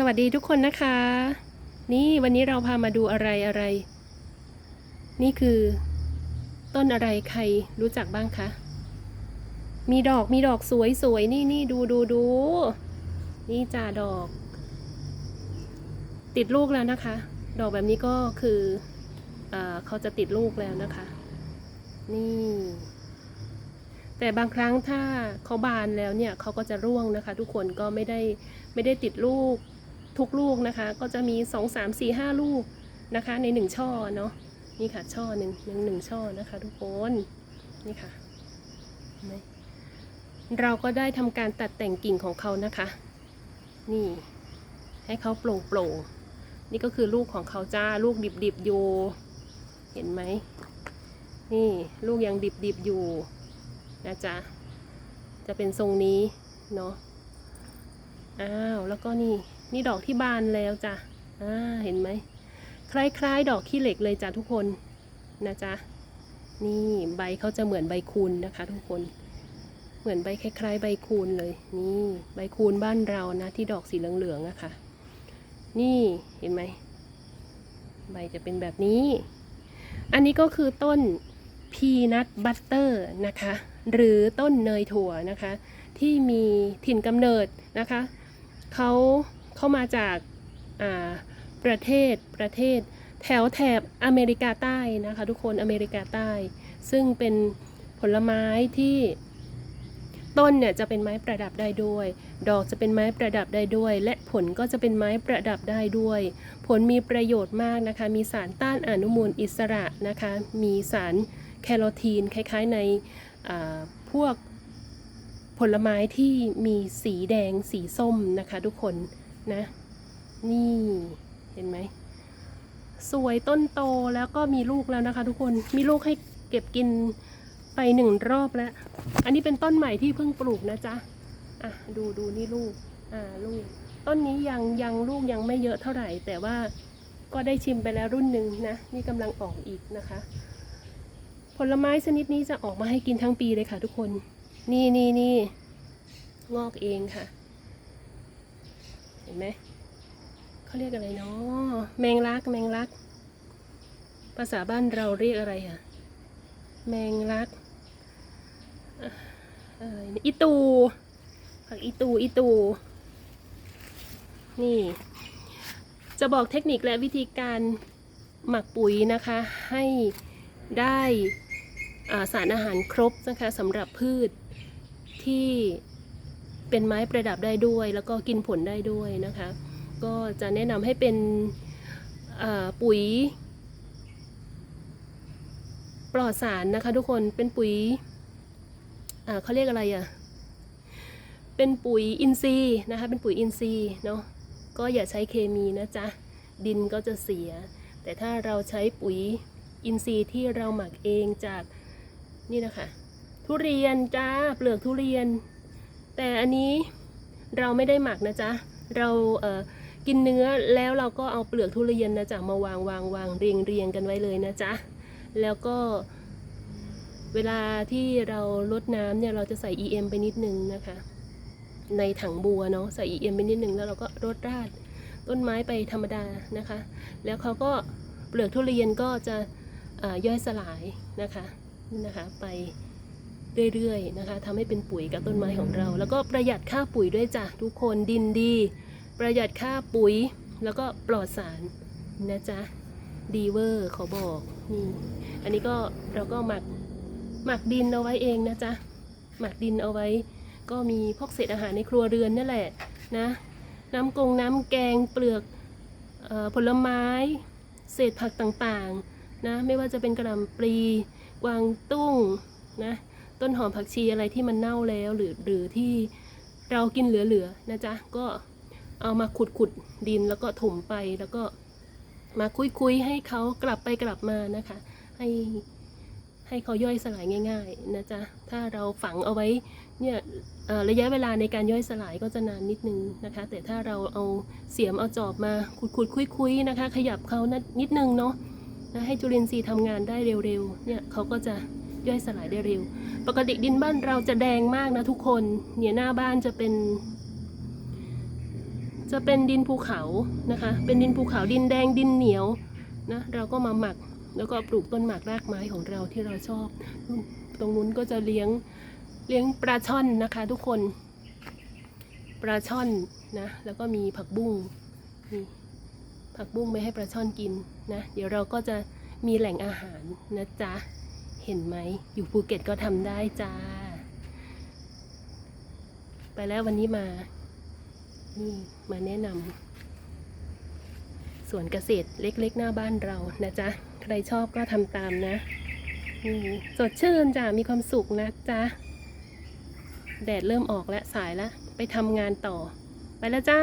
สวัสดีทุกคนนะคะ นี่วันนี้เราพามาดูอะไรอะไร นี่คือ ต้นอะไรใครรู้จักบ้างคะ มีดอกมีดอกสวยสวยนี่นี่ดูดูดู นี่จ่าดอก ติดลูกแล้วนะคะ ดอกแบบนี้ก็คือเออเขาจะติดลูกแล้วนะคะ นี่ แต่บางครั้งถ้าเขาบานแล้วเนี่ยเขาก็จะร่วงนะคะ ทุกคนก็ไม่ได้ไม่ได้ติดลูก ทุกลูกนะคะ ก็จะมี 2 3 4 5 ลูกนะคะ ใน 1 ช่อเนาะนี่ค่ะช่อหนึ่งหนึ่งหนึ่งช่อนะคะ ทุกคนนี่ค่ะเราก็ได้ทำการตัดแต่งกิ่งของเขานะคะ นี่ ให้เขาโปร่งโปร่งนี่ก็คือลูกของเขาจ้าลูกดิบดิบอยู่ เห็นไหมนี่ลูกยังดิบดิบอยู่นะจ๊ะจะเป็นทรงนี้เนาะอ้าวแล้วก็นี่ นี่ดอกที่บานแล้วจ้ะอ่าเห็นไหมคล้ายๆ ดอกขี้เหล็กเลยจ้ะทุกคนนะจ๊ะนี่ใบเขาจะเหมือนใบคูณนะคะ ทุกคน เหมือนใบคล้าย ๆ ใบคูณเลย นี่ใบคูณบ้านเรานะที่ดอกสีเหลืองๆอะค่ะ นี่เห็นไหมใบจะเป็นแบบนี้ อันนี้ก็คือต้นพีนัทบัตเตอร์นะคะ หรือต้นเนยถั่วนะคะ ที่มีถิ่นกำเนิดนะคะเขา เข้ามาจากาประเทศประเทศ แถวแถบอเมริกาใต้นะคะ ทุกคนอเมริกาใต้ ซึ่งเป็นผลไม้ที่ต้นเนี่ยจะเป็นไม้ประดับได้ด้วย ดอกจะเป็นไม้ประดับได้ด้วย และผลก็จะเป็นไม้ประดับได้ด้วย ผลมีประโยชน์มากนะคะ มีสารต้านอนุมูลอิสระนะคะ มีสารแคโรทีนคล้ายๆในพวกผลไม้ที่มีสีแดงสีส้มนะคะทุกคน นะ นี่เห็นไหม สวยต้นโตแล้วก็มีลูกแล้วนะคะ ทุกคนมีลูกให้เก็บกินไปหนึ่งรอบแล้ว อันนี้เป็นต้นใหม่ที่เพิ่งปลูกนะจ๊ะอะดูดูนี่ลูกอ่าลูก ต้นนี้ยังยังลูกยังไม่เยอะเท่าไหร่ แต่ว่าก็ได้ชิมไปแล้วรุ่นหนึ่งนะ นี่กำลังออกอีกนะคะ ผลไม้ชนิดนี้จะออกมาให้กินทั้งปีเลยค่ะ ทุกคน นี่นี่นี่งอกเองค่ะ ห็นไหมเขาเรียกอะไรเนาะแมงลักแมงลัก ภาษาบ้านเราเรียกอะไรอะแมงลักอะไรอีตูผักอีตูอีตู นี่ จะบอกเทคนิคและวิธีการหมักปุ๋ยนะคะ ให้ได้สารอาหารครบนะคะสำหรับพืชที่ เป็นไม้ประดับได้ด้วย แล้วก็กินผลได้ด้วยนะคะ ก็จะแนะนำให้เป็นปุ๋ย ปลอดสารนะคะทุกคนเป็นปุ๋ยเขาเรียกอะไรอะ่ะเป็นปุ๋ยอินทรีย์นะคะเป็นปุ๋ยอินทรีย์เนาะก็อย่าใช้เคมีนะจ๊ะดินก็จะเสีย แต่ถ้าเราใช้ปุ๋ยอินทรีย์ที่เราหมักเองจากนี่นะคะทุเรียนจ้าเปลือกทุเรียน แต่อันนี้เราไม่ได้หมักนะจ๊ะ เราเกินเนื้อแล้วเราก็เอาเปลือกทุเรียนนะจ๊ะมาวางวางวางเรียงเรียงกันไว้เลยนะจ๊ะ แล้วก็เวลาที่เราลดน้ำเนี่ยเราจะใส่ EM ไปนิดนึงนะคะ ในถังบัวเนาะใส่ EM ไปนิดนึงแล้วเราก็รดราดต้นไม้ไปธรรมดานะคะ แล้วเขาก็เปลือกทุเรียนก็จะย่อยสลายนะคะนี่นะคะไป เรื่อยๆนะคะทำให้เป็นปุ๋ยกับต้นไม้ของเรา แล้วก็ประหยัดค่าปุ๋ยด้วยจ้ะทุกคนดินดี ประหยัดค่าปุ๋ยแล้วก็ปลอดสารนะจ๊ะดีเวอร์เขาบอกนี่อันนี้ก็เราก็หมักหมักดินเอาไว้เองนะจ๊ะหมักดินเอาไว้ ก็มีพวกเศษอาหารในครัวเรือนนั่นแหละนะน้ำกงน้ำแกงเปลือกออผลไม้ เศษผักต่างๆนะไม่ว่าจะเป็นกระหล่ำปลีกวางตุ้งนะ ต้นหอมผักชีอะไรที่มันเน่าแล้วหรือหรือที่เรากินเหลือๆนะจ๊ะก็เอามาขุดขุดๆดินแล้วก็ถมไปแล้วก็มาคุยๆให้เขากลับไปกลับมานะคะ ให้ให้เขาย่อยสลายง่าย ๆนะจ๊ะถ้าเราฝังเอาไว้เนี่ยระยะเวลาในการย่อยสลายก็จะนานนิดนึงนะคะ แต่ถ้าเราเอาเสียมเอาจอบมาขุดขุดคุยคุยๆนะคะ ขยับเขานะนิดนึงเนาะนะให้จุลินทรีย์ทำงานได้เร็วๆเนี่ยเขาก็จะ ย่อยสลายได้เร็ว ปกติดินบ้านเราจะแดงมากนะทุกคน เนี่ยหน้าบ้านจะเป็น จะเป็นดินภูเขานะคะ เป็นดินภูเขาดินแดงดินเหนียวนะเราก็มาหมักแล้วก็ปลูกต้นหมากรากไม้ของเราที่เราชอบ ตรงนู้นก็จะเลี้ยงเลี้ยงปลาช่อนนะคะ ทุกคนปลาช่อนนะแล้วก็มีผักบุ้งนี่ผักบุ้งไม่ให้ปลาช่อนกินนะเดี๋ยวเราก็จะมีแหล่งอาหารนะจ๊ะ เห็นไหม อยู่ภูเก็ตก็ทำได้จ้า ไปแล้ววันนี้มา นี่มาแนะนำสวนเกษตรเล็กๆ หน้าบ้านเรานะจ๊ะ ใครชอบก็ทำตามนะนี่สดชื่นจ้ะ มีความสุขนะจ๊ะ แดดเริ่มออกแล้วสายแล้วไปทำงานต่อ ไปแล้วจ้า